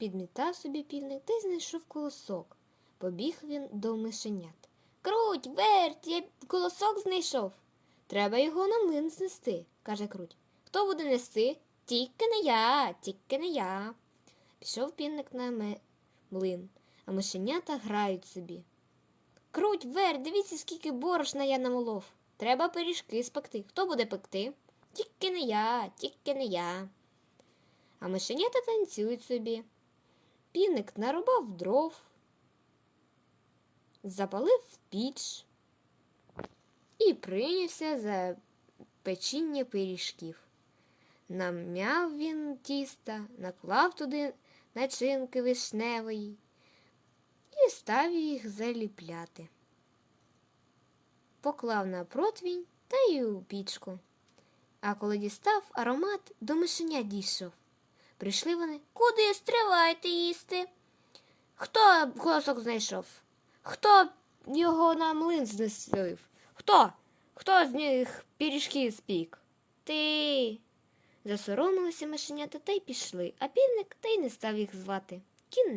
Підмітав собі півник та й знайшов колосок. Побіг він до мишенят. Круть, верть, я колосок знайшов. Треба його на млин знести, каже круть. Хто буде нести? Тільки не я, тільки не я. Пішов півник на млин, а мишенята грають собі. Круть, верть, дивіться, скільки борошна я намолов. Треба пиріжки спекти. Хто буде пекти? Тільки не я, тільки не я. А мишенята танцюють собі. Півник нарубав дров, запалив піч і прийнявся за печіння пиріжків. Нам'яв він тіста, наклав туди начинки вишневої і став їх заліпляти. Поклав на противінь та й у пічку. А коли дістав аромат, до мишеня дійшов. Прийшли вони. Куди стривайте їсти? Хто голосок знайшов? Хто його на млин знесив? Хто? Хто з них пиріжки спік? Ти. Засоромилися мишенята та й пішли, а півник та й не став їх звати. Кін